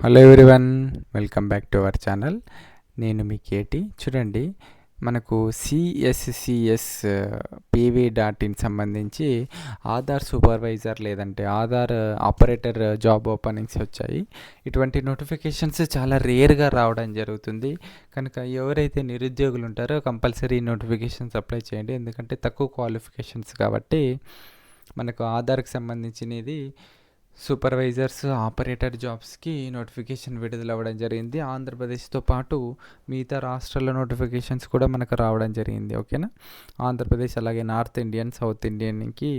Hello everyone welcome back to our channel నేను మీ కేటి. చూడండి మనకు సిఎస్సిఎస్ పీవీ డాట్ ఇన్ సంబంధించి ఆధార్ సూపర్వైజర్ లేదంటే ఆధార్ ఆపరేటర్ జాబ్ ఓపెనింగ్స్ వచ్చాయి. ఇటువంటి నోటిఫికేషన్స్ చాలా రేర్గా రావడం జరుగుతుంది. కనుక ఎవరైతే నిరుద్యోగులు ఉంటారో కంపల్సరీ నోటిఫికేషన్స్ అప్లై చేయండి. ఎందుకంటే తక్కువ క్వాలిఫికేషన్స్ కాబట్టి మనకు ఆధార్కి సంబంధించినది సూపర్వైజర్స్ ఆపరేటర్ జాబ్స్కి నోటిఫికేషన్ విడుదల అవ్వడం జరిగింది. ఆంధ్రప్రదేశ్తో పాటు మిగతా రాష్ట్రాల నోటిఫికేషన్స్ కూడా మనకు రావడం జరిగింది. ఓకేనా? ఆంధ్రప్రదేశ్ అలాగే నార్త్ ఇండియన్ సౌత్ ఇండియన్కి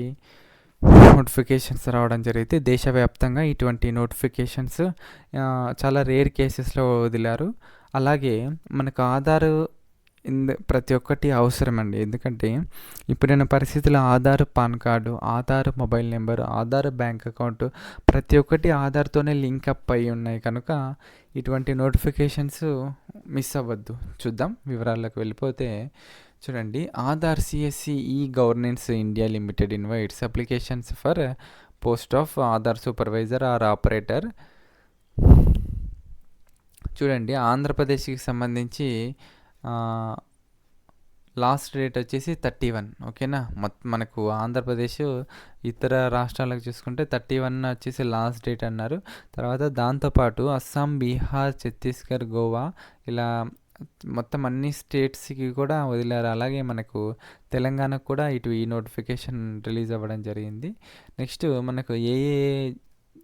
నోటిఫికేషన్స్ రావడం జరిగితే దేశవ్యాప్తంగా ఇటువంటి నోటిఫికేషన్స్ చాలా రేర్ కేసెస్లో వదిలారు. అలాగే మనకు ఆధార్ ఇంద ప్రతి ఒక్కటి అవసరమండి. ఎందుకంటే ఇప్పుడున్న పరిస్థితుల్లో Aadhaar PAN card Aadhaar mobile number Aadhaar bank account ప్రతి ఒక్కటి ఆధార్తోనే లింక్ అప్ అయి ఉన్నాయి. కనుక ఇటువంటి నోటిఫికేషన్స్ మిస్ అవ్వద్దు. చూద్దాం వివరాలకు వెళ్ళిపోతే చూడండి. Aadhaar CSC e governance India limited invites applications for post of Aadhaar supervisor or operator. చూడండి. ఆంధ్రప్రదేశ్కి సంబంధించి లాస్ట్ డేట్ వచ్చేసి థర్టీ వన్ ఓకేనా? మొత్తం మనకు ఆంధ్రప్రదేశ్ ఇతర రాష్ట్రాలకు చూసుకుంటే థర్టీ వన్ వచ్చేసి లాస్ట్ డేట్ అన్నారు. తర్వాత దాంతోపాటు అస్సాం బీహార్ ఛత్తీస్గఢ్ గోవా ఇలా మొత్తం అన్ని స్టేట్స్కి కూడా వదిలారు. అలాగే మనకు తెలంగాణకు కూడా ఇటు ఈ నోటిఫికేషన్ రిలీజ్ అవ్వడం జరిగింది. నెక్స్ట్ మనకు ఏ ఏ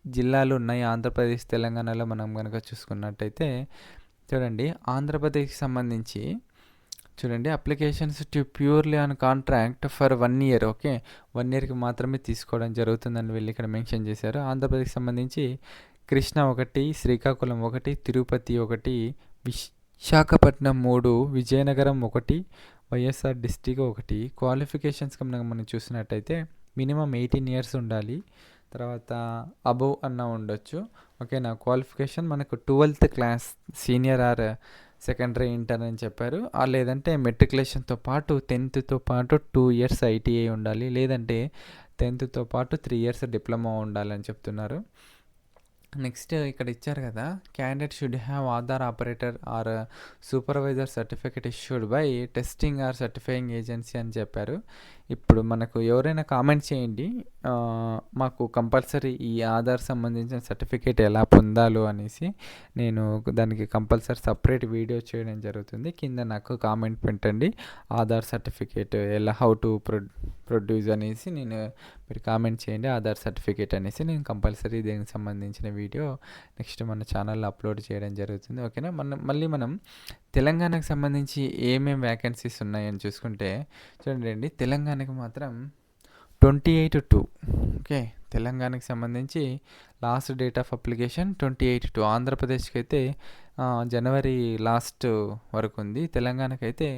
జిల్లాలు ఉన్నాయి ఆంధ్రప్రదేశ్ తెలంగాణలో మనం కనుక చూసుకున్నట్టయితే చూడండి ఆంధ్రప్రదేశ్కి సంబంధించి చూడండి applications to purely on contract for one year okay? One ఇయర్కి మాత్రమే తీసుకోవడం జరుగుతుందని వెళ్ళి ఇక్కడ మెన్షన్ చేశారు. ఆంధ్రప్రదేశ్కి సంబంధించి కృష్ణ ఒకటి శ్రీకాకుళం ఒకటి తిరుపతి ఒకటి విశాఖపట్నం మూడు విజయనగరం ఒకటి వైఎస్ఆర్ డిస్టిక్ ఒకటి. క్వాలిఫికేషన్స్ కనుక మనం చూసినట్టయితే మినిమం ఎయిటీన్ ఇయర్స్ ఉండాలి. తర్వాత అబవ్ అన్న ఉండొచ్చు. ఓకేనా క్వాలిఫికేషన్ మనకు twelfth class senior or secondary inter అని చెప్పారు. లేదంటే మెట్రికులేషన్తో పాటు టెన్త్తో పాటు టూ ఇయర్స్ ఐటీఐ ఉండాలి. లేదంటే టెన్త్తో పాటు త్రీ ఇయర్స్ డిప్లొమా ఉండాలని చెప్తున్నారు. నెక్స్ట్ ఇక్కడ ఇచ్చారు కదా candidate should have Aadhaar operator or supervisor certificate issued by testing or certifying agency అని చెప్పారు. ఇప్పుడు మనకు ఎవరైనా కామెంట్ చేయండి. మాకు కంపల్సరీ ఈ ఆధార్ సంబంధించిన సర్టిఫికేట్ ఎలా పొందాలో అనేసి నేను దానికి కంపల్సరీ సపరేట్ వీడియో చేయడం జరుగుతుంది. కింద నాకు కామెంట్ పెట్టండి. ఆధార్ సర్టిఫికేట్ ఎలా హౌ టు ప్రొ ప్రొడ్యూస్ అనేసి నేను మీరు కామెంట్ చేయండి. ఆధార్ సర్టిఫికేట్ అనేసి నేను కంపల్సరీ దీనికి సంబంధించిన వీడియో నెక్స్ట్ మన ఛానల్లో అప్లోడ్ చేయడం జరుగుతుంది. ఓకేనా మన మళ్ళీ మనం తెలంగాణకు సంబంధించి ఏమేమి వ్యాకెన్సీస్ ఉన్నాయని చూసుకుంటే చూడండి తెలంగాణకు మాత్రం ట్వంటీ ఎయిట్ టూ ఓకే తెలంగాణకి సంబంధించి last date of application twenty eight two ఆంధ్రప్రదేశ్కి అయితే జనవరి లాస్ట్ వరకు ఉంది. తెలంగాణకైతే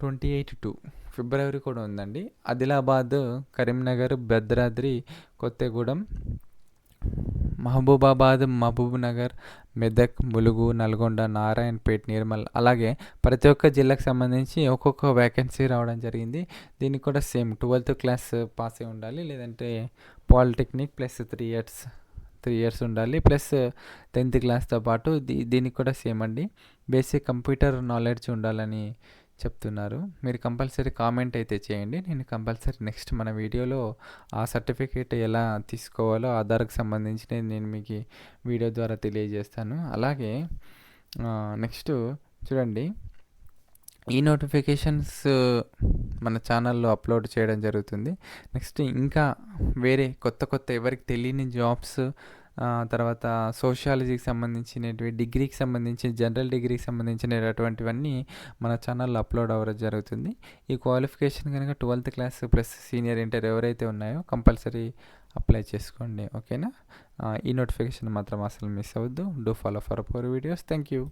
ట్వంటీ ఎయిట్ టూ. ఫిబ్రవరి కూడా ఉందండి. ఆదిలాబాద్ కరీంనగర్ భద్రాద్రి కొత్తగూడెం మహబూబాబాద్ మహబూబ్ నగర్ మెదక్ ములుగు నల్గొండ నారాయణపేట్ నిర్మల్. అలాగే ప్రతి ఒక్క జిల్లాకు సంబంధించి ఒక్కొక్క వ్యాకెన్సీ రావడం జరిగింది. దీనికి కూడా సేమ్ ట్వెల్త్ క్లాస్ పాస్ అయి ఉండాలి. లేదంటే polytechnic plus three years three years ఉండాలి. ప్లస్ టెన్త్ క్లాస్తో పాటు దీ దీనికి కూడా సేమ్ అండి. బేసిక్ కంప్యూటర్ నాలెడ్జ్ ఉండాలని చెప్తున్నారు. మీరు కంపల్సరీ కామెంట్ అయితే చేయండి. నేను కంపల్సరీ నెక్స్ట్ మన వీడియోలో ఆ సర్టిఫికేట్ ఎలా తీసుకోవాలో ఆధార్కి సంబంధించి నేను మీకు వీడియో ద్వారా తెలియజేస్తాను. అలాగే నెక్స్ట్ చూడండి. ఈ నోటిఫికేషన్స్ మన ఛానల్లో అప్లోడ్ చేయడం జరుగుతుంది. నెక్స్ట్ ఇంకా వేరే కొత్త కొత్త ఎవరికి తెలియని జాబ్స్ తర్వాత సోషాలజీకి సంబంధించినటువంటి డిగ్రీకి సంబంధించి జనరల్ డిగ్రీకి సంబంధించినటువంటివన్నీ మన ఛానల్లో అప్లోడ్ అవ్వడం జరుగుతుంది. ఈ క్వాలిఫికేషన్ కనుక twelfth class plus senior inter ఎవరైతే ఉన్నాయో కంపల్సరీ అప్లై చేసుకోండి ఓకేనా? ఈ నోటిఫికేషన్ మాత్రం అసలు మిస్ అవ్వద్దు. Do follow for for videos thank you